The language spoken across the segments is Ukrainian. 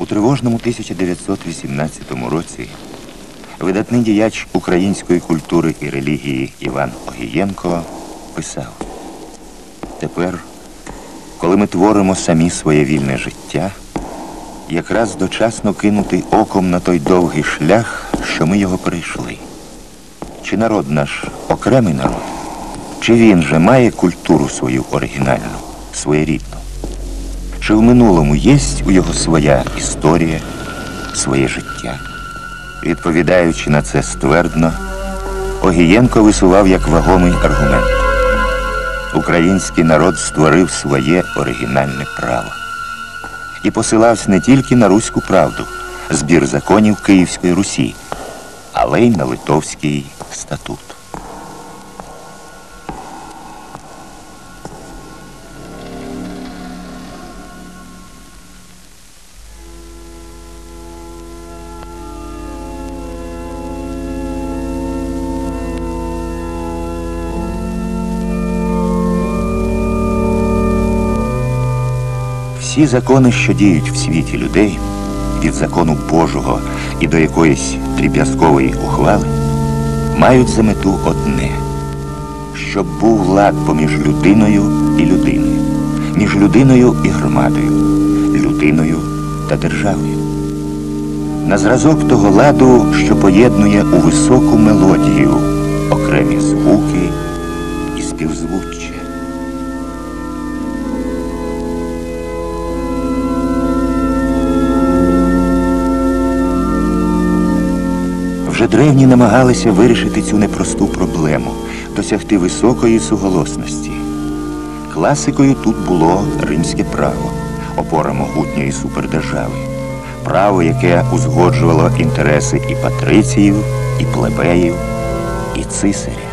У тривожному 1918 році видатний діяч української культури і релігії Іван Огієнко писав: Тепер, коли ми творимо самі своє вільне життя, якраз дочасно кинути оком на той довгий шлях, що ми його прийшли. Чи народ наш окремий народ, чи він же має культуру свою оригінальну, своєрідну? Чи в минулому єсть у його своя історія, своє життя? Відповідаючи на це ствердно, Огієнко висував як вагомий аргумент. Український народ створив своє оригінальне право і посилався не тільки на руську правду, збір законів Київської Русі, але й на Литовський статут. Всі закони, що діють в світі людей, від закону Божого і до якоїсь дріб'язкової ухвали, мають за мету одне, щоб був лад поміж людиною і людиною, між людиною і громадою, людиною та державою. На зразок того ладу, що поєднує у високу мелодію окремі звуки і співзвуччя. Вже древні намагалися вирішити цю непросту проблему, досягти високої суголосності. Класикою тут було римське право, опора могутньої супердержави, право, яке узгоджувало інтереси і патриціїв, і плебеїв, і цисаря.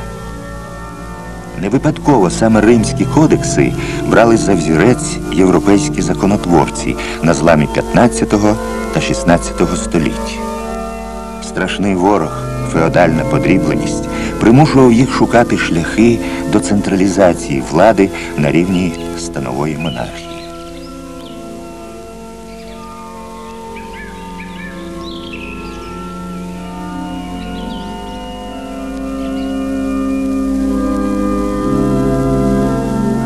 Не випадково саме римські кодекси брали за взірець європейські законотворці на зламі 15 та 16 століть. Страшний ворог, феодальна подрібленість, примушував їх шукати шляхи до централізації влади на рівні станової монархії.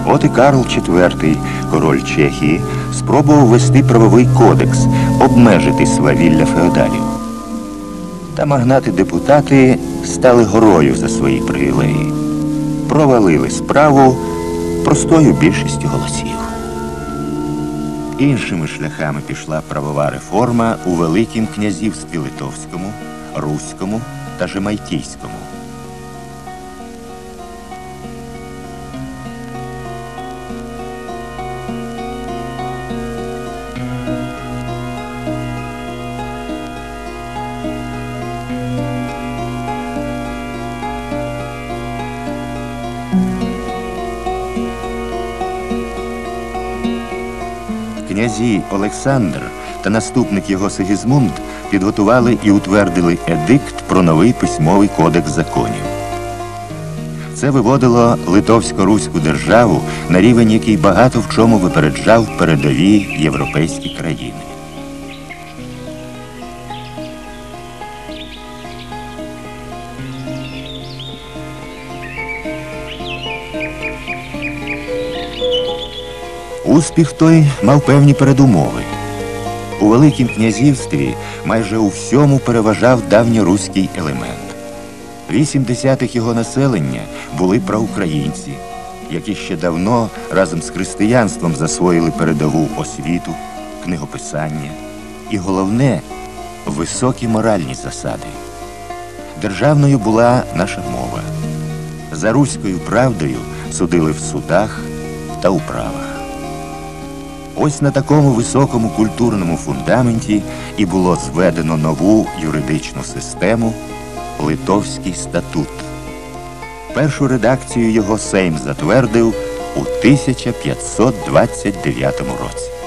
От і Карл IV, король Чехії, спробував ввести правовий кодекс, обмежити свавілля феодалів. Та магнати-депутати стали горою за свої привілеї. Провалили справу простою більшістю голосів. Іншими шляхами пішла правова реформа у Великім князівстві Литовському, Руському та Жемайтійському. Князі Олександр та наступник його Сигізмунд підготували і утвердили едикт про новий письмовий кодекс законів. Це виводило Литовсько-Руську державу на рівень, який багато в чому випереджав передові європейські країни. Успіх той мав певні передумови. У Великім князівстві майже у всьому переважав давньоруський елемент. Вісім десятих його населення були проукраїнці, які ще давно разом з християнством засвоїли передову освіту, книгописання і головне високі моральні засади. Державною була наша мова. За руською правдою судили в судах та управах. Ось на такому високому культурному фундаменті і було зведено нову юридичну систему Литовський статут. Першу редакцію його Сейм затвердив у 1529 році.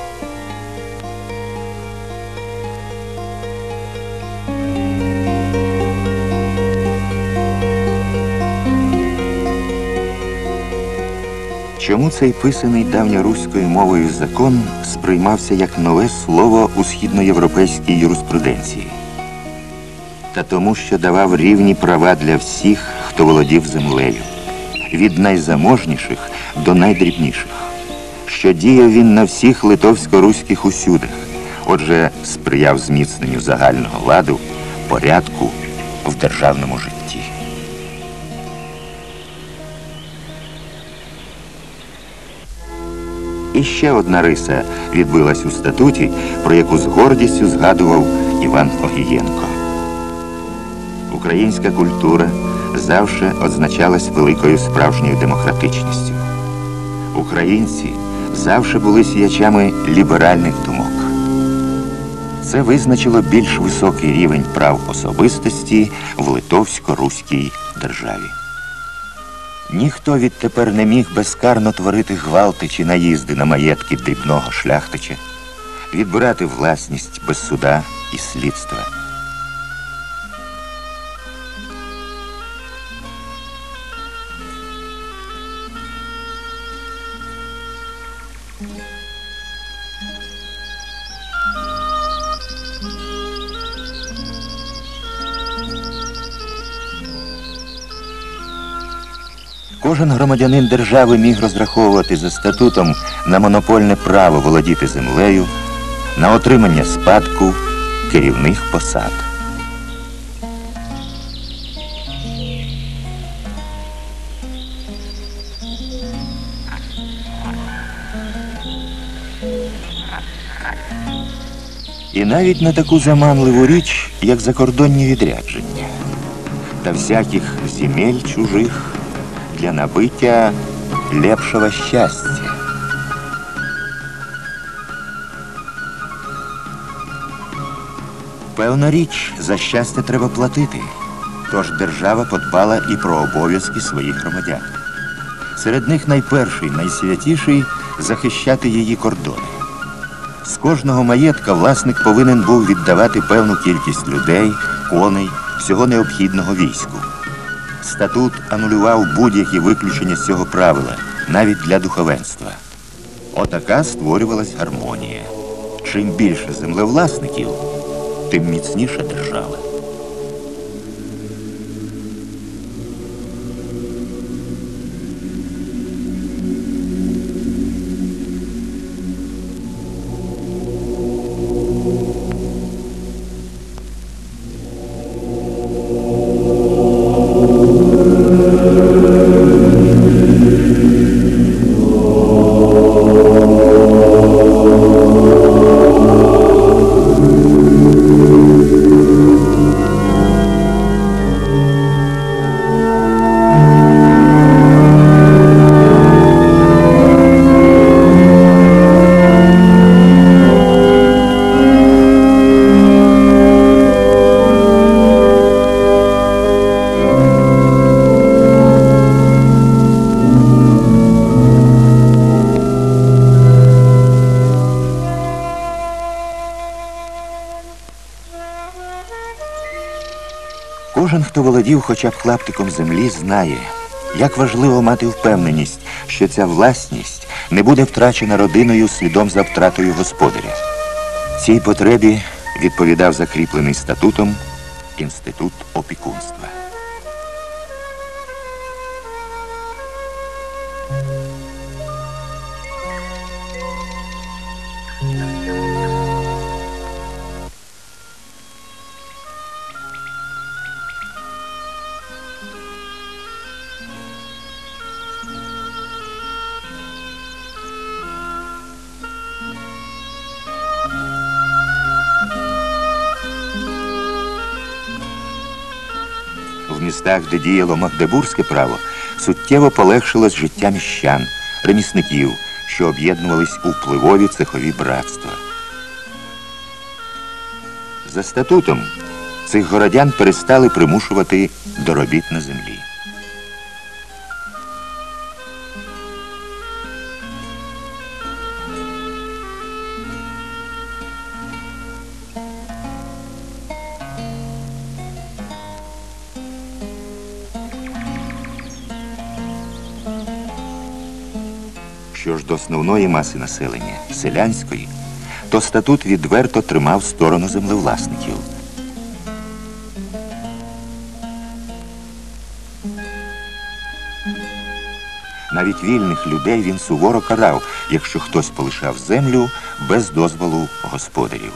Чому цей писаний давньоруською мовою закон сприймався як нове слово у східноєвропейській юриспруденції? Та тому, що давав рівні права для всіх, хто володів землею, від найзаможніших до найдрібніших, що діяв він на всіх литовсько-руських усюдах, отже, сприяв зміцненню загального ладу, порядку в державному житті. І ще одна риса відбилась у статуті, про яку з гордістю згадував Іван Огієнко. Українська культура завжди означалась великою справжньою демократичністю. Українці завжди були сіячами ліберальних думок. Це визначило більш високий рівень прав особистості в литовсько-руській державі. Ніхто відтепер не міг безкарно творити гвалти чи наїзди на маєтки дрібного шляхтича, відбирати власність без суда і слідства. Кожен громадянин держави міг розраховувати за статутом на монопольне право володіти землею, на отримання спадку керівних посад. І навіть на таку заманливу річ, як закордонні відрядження та всяких земель чужих для набиття лепшого щастя. Певна річ, за щастя треба платити. Тож держава подбала і про обов'язки своїх громадян. Серед них найперший, найсвятіший захищати її кордони. З кожного маєтка власник повинен був віддавати певну кількість людей, коней, всього необхідного війську. Статут анулював будь-які виключення з цього правила, навіть для духовенства. Отака створювалась гармонія. Чим більше землевласників, тим міцніша держава. Хто володів хоча б клаптиком землі, знає, як важливо мати впевненість, що ця власність не буде втрачена родиною слідом за втратою господаря. Цій потребі відповідав закріплений статутом інститут опікунства. Містах, де діяло магдебурзьке право, суттєво полегшилось життя міщан, ремісників, що об'єднувались у впливові цехові братства. За статутом цих городян перестали примушувати до робіт на землі. Що ж до основної маси населення селянської, то статут відверто тримав сторону землевласників. Навіть вільних людей він суворо карав, якщо хтось полишав землю без дозволу господарів.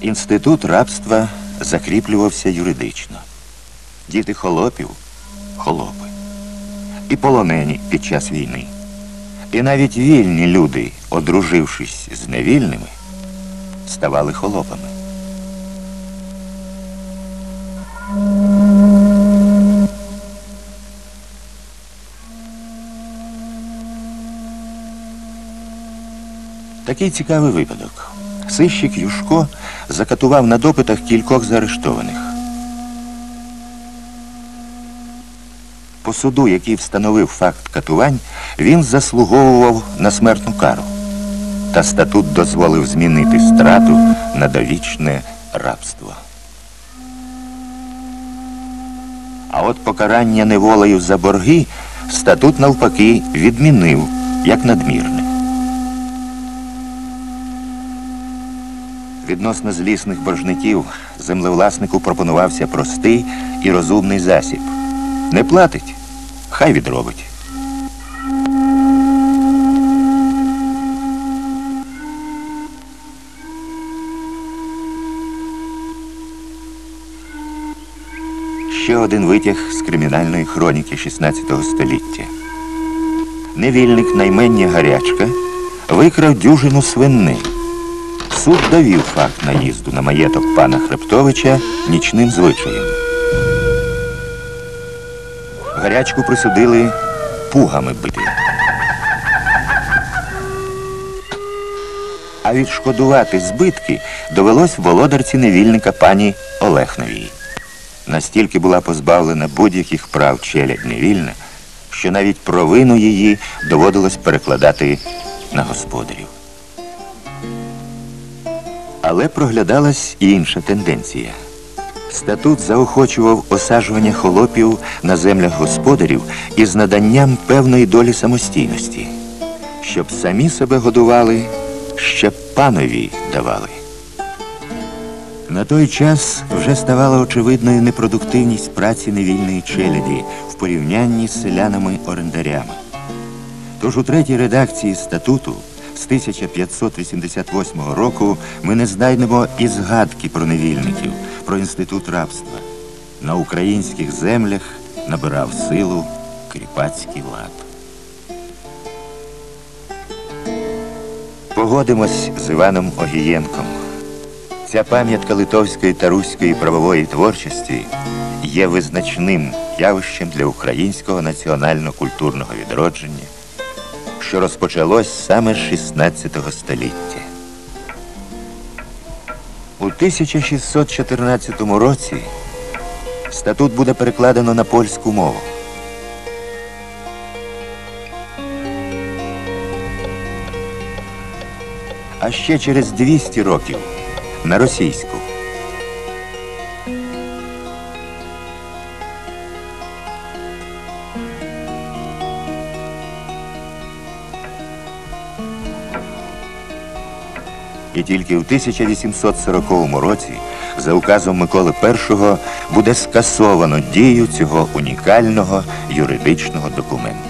Інститут рабства закріплювався юридично. Діти холопів холопи. І полонені під час війни. І навіть вільні люди, одружившись з невільними, ставали холопами. Такий цікавий випадок. Сищик Юшко закатував на допитах кількох заарештованих. По суду, який встановив факт катувань, він заслуговував на смертну кару. Та статут дозволив змінити страту на довічне рабство. А от покарання неволею за борги статут навпаки відмінив як надмірне. Відносно злісних боржників землевласнику пропонувався простий і розумний засіб. Не платить, хай відробить. Ще один витяг з кримінальної хроніки 16 століття. Невільник наймення гарячка викрав дюжину свиней. Суд довів факт наїзду на маєток пана Хребтовича нічним звичаєм. Гарячку присудили пугами бити. А відшкодувати збитки довелось володарці невільника пані Олехновій. Настільки була позбавлена будь-яких прав челядь невільна, що навіть провину її доводилось перекладати на господарів. Але проглядалась і інша тенденція. Статут заохочував осаджування холопів на землях господарів із наданням певної долі самостійності, щоб самі себе годували, ще панові давали. На той час вже ставала очевидною непродуктивність праці невільної челяді в порівнянні з селянами-орендарями. Тож у третій редакції статуту з 1588 року ми не знайдемо і згадки про невільників, про інститут рабства. На українських землях набирав силу кріпацький лад. Погодимось з Іваном Огієнком. Ця пам'ятка литовської та руської правової творчості є визначним явищем для українського національно-культурного відродження, що розпочалось саме з 16 століття. У 1614 році статут буде перекладено на польську мову. А ще через 200 років на російську. І тільки в 1840 році за указом Миколи І буде скасовано дію цього унікального юридичного документу.